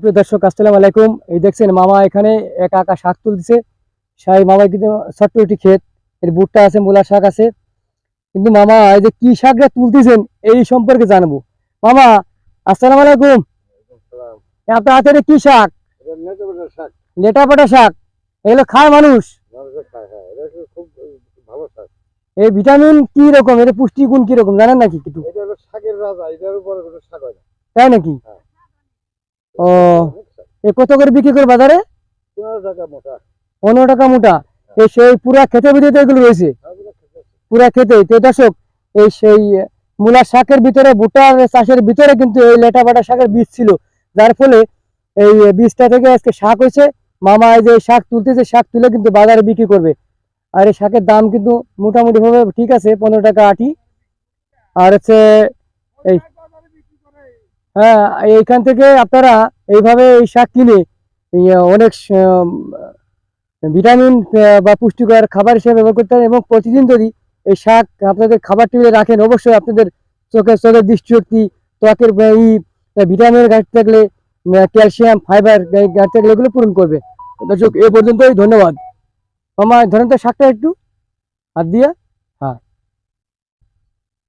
প্রিয় দর্শক আসসালামু আলাইকুম। এই দেখছেন মামা এখানে একা একা শাক তুলতেছে। সেই মামা কিন্তু ছোট্ট একটি ক্ষেত। এর ভুট্টা আছে মূলা শাক আছে। কিন্তু মামা এই যে কি শাকটা তুলতেছেন এই সম্পর্কে জানব। মামা আসসালামু আলাইকুম। আপনার হাতে কি শাক? লেটা পাটা শাক। এগুলো খায় মানুষ। শাক। এই ভিটামিন কি রকম? এর পুষ্টিগুণ কি রকম? জানেন নাকি কিছু শাকের রাজা। এটার উপরে কোনো শাক হয় না। তাই নাকি? হ্যাঁ। ও এ কত করে বিক্রি করে বাজারে? পনেরো টাকা মোটা। এই সেই পুরা খেতে ভিতরে এগুলো রয়েছে? পুরা খেতে। তো দর্শক এই সেই মূলা শাকের ভিতরে ভুট্টার চাষের ভিতরে কিন্তু এই লেটা বাটা শাকের বীজ ছিল। যার ফলে এই বীজটা থেকে আজকে শাক হয়েছে। মামা এই যে শাক তুলতেছে শাক তুলে কিন্তু বাজারে বিক্রি করবে। আর এই শাকের দাম কিন্তু মোটামুটি ভাবে ঠিক আছে পনেরো টাকা আটি। আর হচ্ছে এই হ্যাঁ এইখান থেকে আপনারা এইভাবে এই শাক কিনে অনেক ভিটামিন বা পুষ্টিকর খাবার হিসেবে ব্যবহার করতে পারেন এবং প্রতিদিন যদি এই শাক আপনাদের খাবার টেবিলে রাখেন, অবশ্যই আপনাদের চোখের চোখের দৃষ্টিশক্তি, ত্বকের ই ভিটামিনের ঘাটতি থাকলে ক্যালসিয়াম, ফাইবার ঘাটতি থাকলে এগুলো পূরণ করবে। দর্শক, এ পর্যন্তই, ধন্যবাদ। আমার ধরেন তো শাকটা একটু হাত দিয়ে।